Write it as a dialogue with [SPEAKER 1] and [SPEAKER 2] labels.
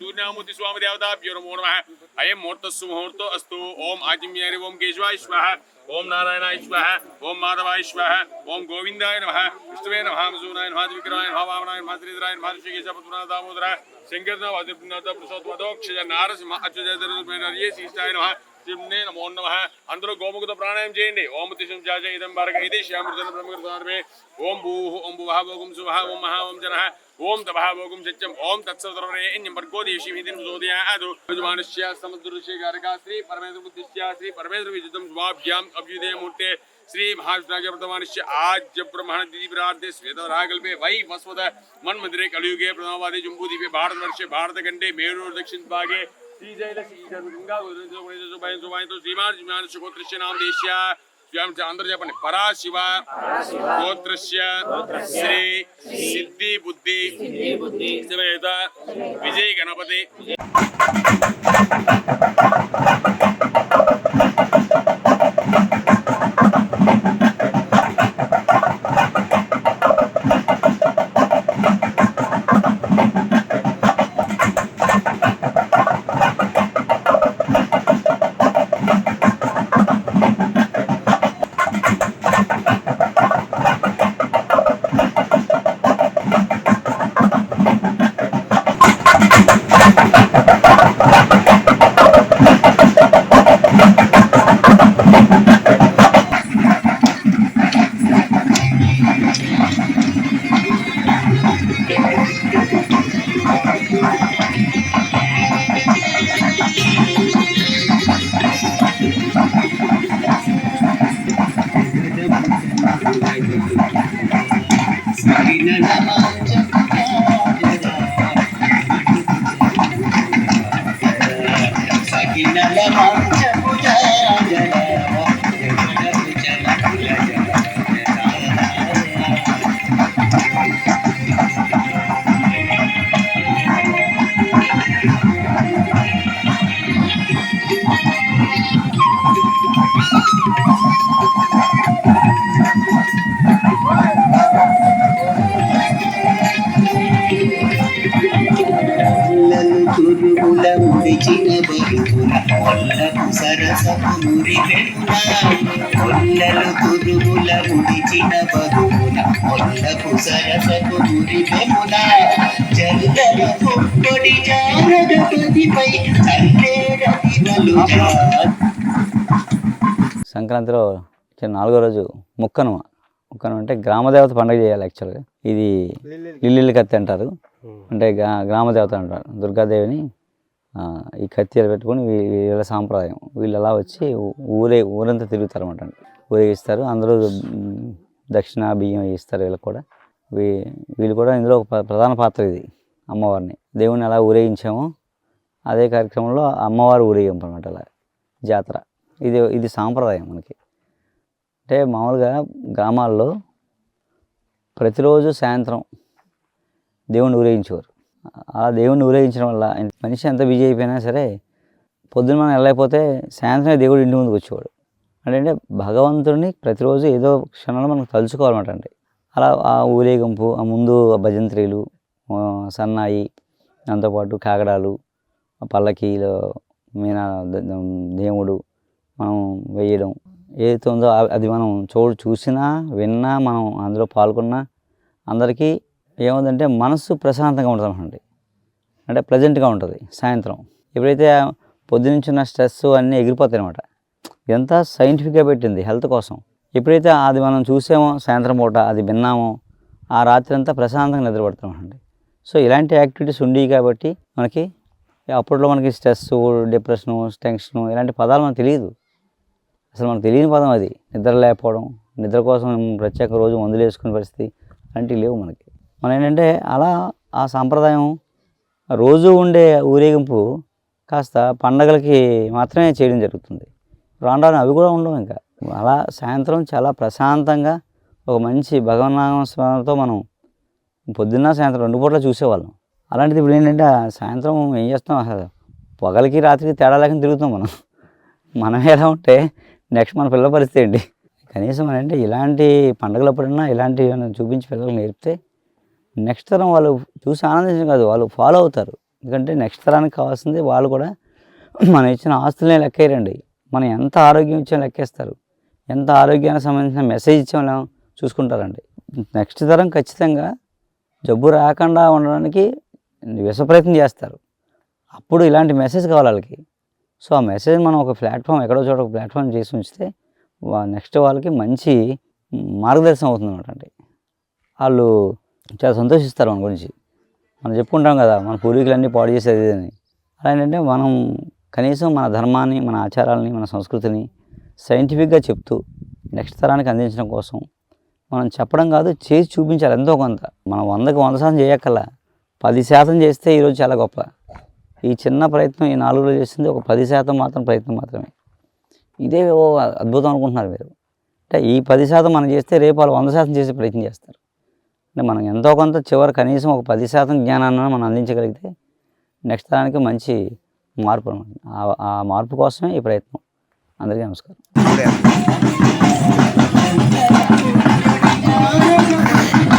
[SPEAKER 1] सूर्यामूर्ति स्वामी देवताभ्यो नमो नमः अयं मुहूर्तस्सु मुहूर्तो अस्तु ओम आजिम्यारि ओम केशवाय स्वाहा ओम नारायणाय स्वाहा ओम माधवाय स्वाहा ओम गोविन्दाय नमः विष्णुवे नमः मसूनाय नमः विक्रमाय नमः वामनाय नमः श्रीधराय नमः ऋषिकेश पुत्रनाथ दामोदर शंकरनाथ वादिपुनाथ पुरुषोत्तमदोक्षज नारस అచ్యుతేశ్వరాయ శిష్టాయ నమః శివునే నమో నమః అందరూ గోముఖత ప్రాణాయామం చేయండి ఓం తిషం జాజ ఇదం భారక ఇది శ్యామృతన బ్రహ్మకృతార్మే ఓం భూః ఓం భువః భోగం సువః ఓం మహా ఓం జనః ఓం తభాభోగం సత్యం ఓం తత్సవతరవరేణ్యం భర్గోదేశీ హితిం సోదయాదు విద్వానుష్య సమదృశ్య గారకా శ్రీ పరమేంద్ర బుద్ధిష్య శ్రీ పరమేంద్ర విజితం స్వాభ్యాం అభ్యుదయమూర్తే శ్రీ మహావిష్ణాగ్య వర్తమానుష్య ఆద్య బ్రహ్మణ దిది ప్రార్థే శ్వేతవరాకల్పే వై వస్వత మన్మందిరే కలియుగే ప్రణవాదే జంబూదీపే భారతవర్షే భారతఖండే మేరూర్ దక్షిణ భాగే శ్రీజైల శ్రీధర్ గంగా శ్రీమాన్ శ్రీమానుష్య గోత్రస్య నామ దేశ్య అందరూ చెప్పండి. పరాశివ గోత్రస్య శ్రీ సిద్ధి బుద్ధి విజయ గణపతి.
[SPEAKER 2] Ya. సరసము కొల్లలు ముడిచిన కొల్లకు
[SPEAKER 3] సంక్రాంతిలో నాలుగో రోజు ముక్కనుమ. ముక్కనుమ అంటే గ్రామదేవత పండుగ చేయాలి యాక్చువల్గా ఇది లిల్లిల్లి కత్తి అంటారు. అంటే గ్రా గ్రామదేవత అంటారు. దుర్గాదేవిని ఈ కత్తిలు పెట్టుకొని వీ- వీళ్ళ సాంప్రదాయం. వీళ్ళు అలా వచ్చి ఊరే ఊరంతా తిరుగుతారు అనమాట ఊరేగిస్తారు అందరూ దక్షిణ బియ్యం ఇస్తారు వీళ్ళకి కూడా. వీ వీళ్ళు కూడా ఇందులో ఒక ప్ర- ప్రధాన పాత్ర ఇది అమ్మవారిని. దేవుని ఎలా ఊరేగించామో అదే కార్యక్రమంలో అమ్మవారు ఊరేగింపు అనమాట అలా. జాతర. ఇది ఇది సాంప్రదాయం మనకి. అంటే మామూలుగా గ్రామాల్లో ప్రతిరోజు సాయంత్రం దేవుణ్ణి ఊరేగించేవారు. ఆ దేవుణ్ణి ఊరేగించడం వల్ల మనిషి ఎంత బిజీ అయిపోయినా సరే పొద్దున మనం వెళ్ళకపోతే సాయంత్రం దేవుడు ఇంటి ముందుకు వచ్చేవాడు. అంటే భగవంతుడిని ప్రతిరోజు ఏదో క్షణంలో మనం తలుచుకోవాలన్నమాట అండి. అలా ఆ ఊరేగింపు ఆ ముందు ఆ భజంత్రీలు సన్నాయి దాంతోపాటు కాగడాలు పల్లకీలు పల్లకీలో మీనా దేవుడు మనం వేయడం ఏదైతే ఉందో అది మనం చూ చూసినా విన్నా మనం అందులో పాల్గొన్నా అందరికీ ఏముందంటే మనసు ప్రశాంతంగా ఉంటుంది అనమాట అంటే ప్రజెంట్గా ఉంటుంది సాయంత్రం. ఎప్పుడైతే పొద్దునుంచిన స్ట్రెస్ అన్నీ ఎగిరిపోతాయి అనమాట ఇదంతా సైంటిఫిక్గా పెట్టింది హెల్త్ కోసం. ఎప్పుడైతే అది మనం చూసామో సాయంత్రం పూట అది విన్నామో ఆ రాత్రి అంతా ప్రశాంతంగా నిద్రపడతాం సో ఇలాంటి యాక్టివిటీస్ ఉండి కాబట్టి మనకి అప్పట్లో మనకి స్ట్రెస్ డిప్రెషను టెన్షను ఇలాంటి పదాలు మనకు తెలియదు. అసలు మనకు తెలియని పదం అది. నిద్ర లేకపోవడం నిద్ర కోసం ప్రత్యేక రోజు మందులు వేసుకునే పరిస్థితి అలాంటివి లేవు మనకి. మనం ఏంటంటే అలా ఆ సాంప్రదాయం రోజు ఉండే ఊరేగింపు కాస్త పండగలకి మాత్రమే చేయడం జరుగుతుంది. రాను రాను అవి కూడా ఉండవు ఇంకా. అలా సాయంత్రం చాలా ప్రశాంతంగా ఒక మంచి భగవన్నామ స్మరణతో మనం పొద్దున్న సాయంత్రం రెండు పూట్ల చూసేవాళ్ళం. అలాంటిది ఇప్పుడు ఏంటంటే ఆ సాయంత్రం ఏం చేస్తాం? అసలు పొగలకి రాత్రికి తేడా లేకుండా తిరుగుతాం మనం. మనం ఎలా ఉంటే నెక్స్ట్ మన పిల్లల పరిస్థితి ఏంటి? కనీసం అంటే ఇలాంటి పండుగలప్పుడన్నా ఇలాంటివి ఏమైనా చూపించి పిల్లలకు నేర్పితే నెక్స్ట్ తరం వాళ్ళు చూసి ఆనందించడం కాదు వాళ్ళు ఫాలో అవుతారు. ఎందుకంటే నెక్స్ట్ తరానికి కావాల్సింది వాళ్ళు కూడా మనం ఇచ్చిన ఆస్తులనే లెక్కేయరండి. మనం ఎంత ఆరోగ్యం ఇచ్చామో లెక్కేస్తారు. ఎంత ఆరోగ్యానికి సంబంధించిన మెసేజ్ ఇచ్చామో చూసుకుంటారండి. నెక్స్ట్ తరం ఖచ్చితంగా జబ్బు రాకుండా ఉండడానికి విషప్రయత్నం చేస్తారు. అప్పుడు ఇలాంటి మెసేజ్ కావాలి వాళ్ళకి. సో ఆ మెసేజ్ మనం ఒక ప్లాట్ఫామ్ ఎక్కడో చోట ఒక ప్లాట్ఫామ్ చేసి ఉంచితే నెక్స్ట్ వాళ్ళకి మంచి మార్గదర్శనం అవుతుంది అనమాట అండి. వాళ్ళు చాలా సంతోషిస్తారు మన గురించి. మనం చెప్పుకుంటాం కదా మన పూర్వీకులన్నీ పాడు చేసేది అని. అలా ఏంటంటే మనం కనీసం మన ధర్మాన్ని మన ఆచారాలని మన సంస్కృతిని సైంటిఫిక్గా చెప్తూ నెక్స్ట్ తరానికి అందించడం కోసం మనం చెప్పడం కాదు చేసి చూపించాలి ఎంతో కొంత. మనం వందకు వంద శాతం చేయక్కల పది శాతం చేస్తే ఈరోజు చాలా గొప్ప. ఈ చిన్న ప్రయత్నం ఈ నాలుగు రోజులు చేసింది ఒక పది శాతం మాత్రం ప్రయత్నం మాత్రమే. ఇదే ఓ అద్భుతం అనుకుంటున్నారు మీరు. అంటే ఈ పది శాతం మనం చేస్తే రేపు వాళ్ళు వంద శాతం చేసే ప్రయత్నం చేస్తారు. అంటే మనం ఎంతో కొంత చివరి కనీసం ఒక పది శాతం జ్ఞానాన్ని మనం అందించగలిగితే నెక్స్ట్ దానికి మంచి మార్పు అనమాట. ఆ- మార్పు కోసమే ఈ ప్రయత్నం. అందరికీ నమస్కారం.
[SPEAKER 2] జానక